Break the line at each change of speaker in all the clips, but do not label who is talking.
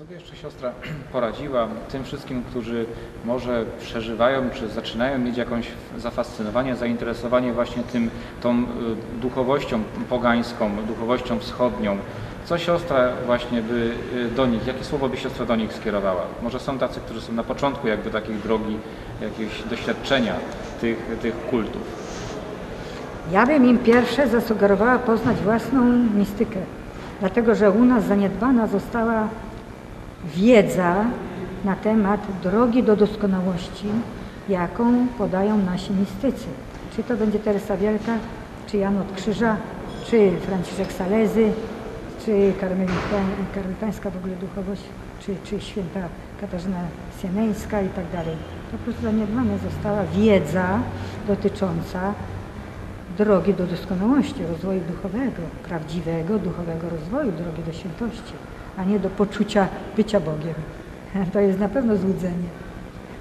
Co by jeszcze siostra poradziła tym wszystkim, którzy może przeżywają, czy zaczynają mieć jakąś zafascynowanie, zainteresowanie właśnie tym, tą y, duchowością pogańską, duchowością wschodnią? Co siostra właśnie by y, do nich, jakie słowo by siostra do nich skierowała? Może są tacy, którzy są na początku jakby takiej drogi, jakiegoś doświadczenia tych, tych kultów.
Ja bym im pierwsze zasugerowała poznać własną mistykę, dlatego że u nas zaniedbana została wiedza na temat drogi do doskonałości, jaką podają nasi mistycy. Czy to będzie Teresa Wielka, czy Jan od Krzyża, czy Franciszek Salezy, czy Karmelita- karmelitańska w ogóle duchowość, czy, czy święta Katarzyna Sieneńska i tak dalej. Po prostu zaniedbana została wiedza dotycząca drogi do doskonałości, rozwoju duchowego, prawdziwego duchowego rozwoju, drogi do świętości, a nie do poczucia bycia Bogiem. To jest na pewno złudzenie,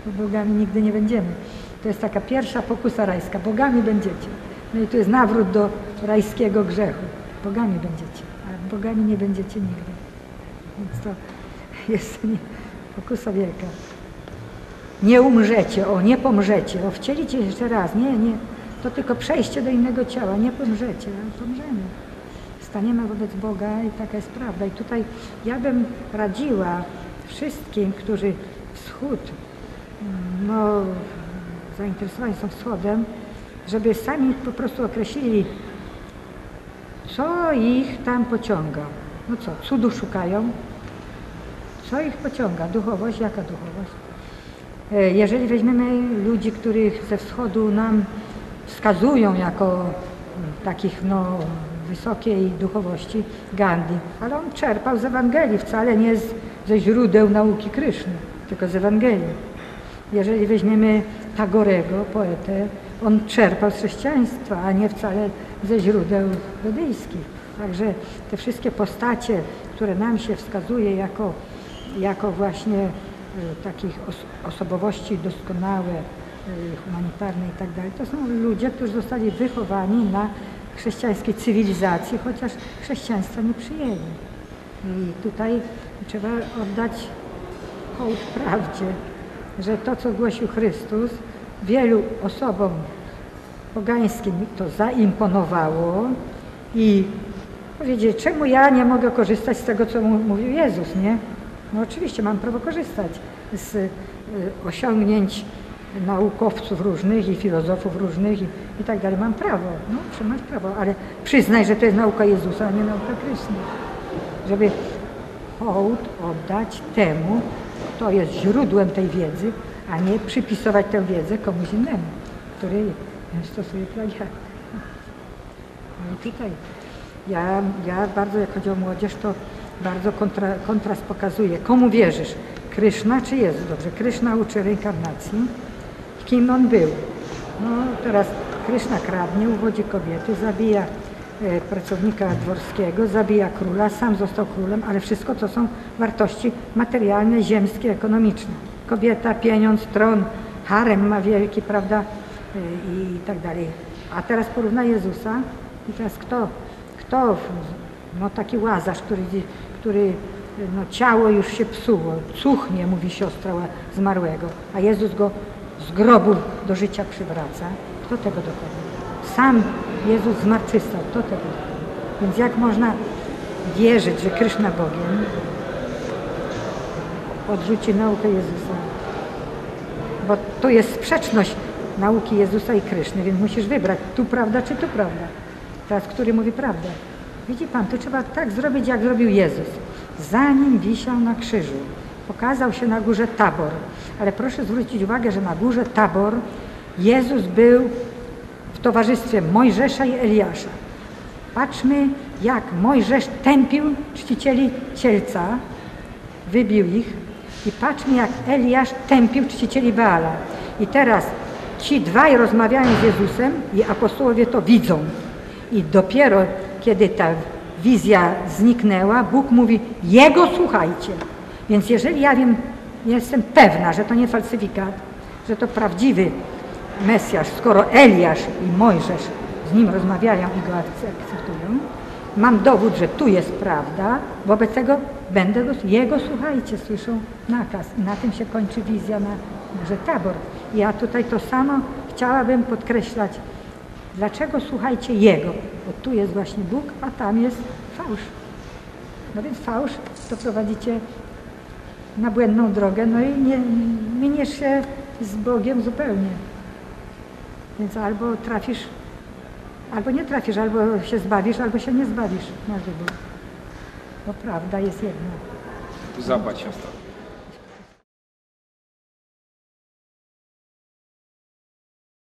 bo bogami nigdy nie będziemy. To jest taka pierwsza pokusa rajska. Bogami będziecie. No i to jest nawrót do rajskiego grzechu. Bogami będziecie, a bogami nie będziecie nigdy. Więc to jest pokusa wielka. Nie umrzecie, o nie pomrzecie, o wcielicie jeszcze raz, nie, nie. To tylko przejście do innego ciała, nie pomrzecie, ale pomrzemy. Staniemy wobec Boga i taka jest prawda. I tutaj ja bym radziła wszystkim, którzy wschód, mm, no, zainteresowani są wschodem, żeby sami po prostu określili, co ich tam pociąga. No co, cudu szukają? Co ich pociąga? Duchowość? Jaka duchowość? E, Jeżeli weźmiemy ludzi, których ze wschodu nam wskazują jako mm, takich no, wysokiej duchowości, Gandhi, ale on czerpał z Ewangelii, wcale nie z, ze źródeł nauki Kryszny, tylko z Ewangelii. Jeżeli weźmiemy Tagorego, poetę, on czerpał z chrześcijaństwa, a nie wcale ze źródeł wedyjskich. Także te wszystkie postacie, które nam się wskazuje jako, jako właśnie e, takich os osobowości doskonałe, e, humanitarne i tak dalej, to są ludzie, którzy zostali wychowani na chrześcijańskiej cywilizacji, chociaż chrześcijaństwa nie przyjęli. I tutaj trzeba oddać hołd prawdzie, że to, co głosił Chrystus, wielu osobom pogańskim to zaimponowało i powiedzieli, czemu ja nie mogę korzystać z tego, co mówił Jezus, nie? No oczywiście mam prawo korzystać z y, osiągnięć naukowców różnych i filozofów różnych i, i tak dalej. Mam prawo, no owszem, masz prawo, ale przyznaj, że to jest nauka Jezusa, a nie nauka Chrystusa. Żeby hołd oddać temu, kto jest źródłem tej wiedzy, a nie przypisować tę wiedzę komuś innemu, który stosuje plagiat. No i tutaj ja, ja bardzo, jak chodzi o młodzież, to bardzo kontra, kontrast pokazuje. Komu wierzysz? Kryszna czy Jezus? Dobrze, Kryszna uczy reinkarnacji. Kim on był? No teraz Kryszna kradnie, uwodzi kobiety, zabija e, pracownika dworskiego, zabija króla, sam został królem, ale wszystko to są wartości materialne, ziemskie, ekonomiczne. Kobieta, pieniądz, tron, harem ma wielki, prawda? E, I, i tak dalej. A teraz porówna Jezusa i teraz kto, kto no taki łazarz, który, który no, ciało już się psuło, cuchnie, mówi siostra zmarłego, a Jezus go z grobu do życia przywraca. Kto tego dokona? Sam Jezus zmartwychwstał, kto tego dokona? Więc jak można wierzyć, że Kryszna Bogiem odrzuci naukę Jezusa? Bo to jest sprzeczność nauki Jezusa i Kryszny, więc musisz wybrać tu prawda czy tu prawda. Teraz, który mówi prawdę. Widzi Pan, to trzeba tak zrobić, jak zrobił Jezus. Zanim wisiał na krzyżu, pokazał się na górze Tabor. Ale proszę zwrócić uwagę, że na górze Tabor Jezus był w towarzystwie Mojżesza i Eliasza. Patrzmy, jak Mojżesz tępił czcicieli cielca, wybił ich i patrzmy, jak Eliasz tępił czcicieli Baala. I teraz ci dwaj rozmawiają z Jezusem i apostołowie to widzą. I dopiero kiedy ta wizja zniknęła, Bóg mówi, Jego słuchajcie. Więc jeżeli ja wiem, jestem pewna, że to nie falsyfikat, że to prawdziwy Mesjasz, skoro Eliasz i Mojżesz z nim rozmawiają i go akce- akceptują, mam dowód, że tu jest prawda, wobec tego będę go, jego słuchajcie, słyszą nakaz. Na tym się kończy wizja na że tabor. Ja tutaj to samo chciałabym podkreślać. Dlaczego słuchajcie jego? Bo tu jest właśnie Bóg, a tam jest fałsz. No więc fałsz to prowadzicie na błędną drogę, no i nie, miniesz się z Bogiem zupełnie. Więc albo trafisz, albo nie trafisz, albo się zbawisz, albo się nie zbawisz na wybór. Bo prawda jest jedna.
Zapłać siostra.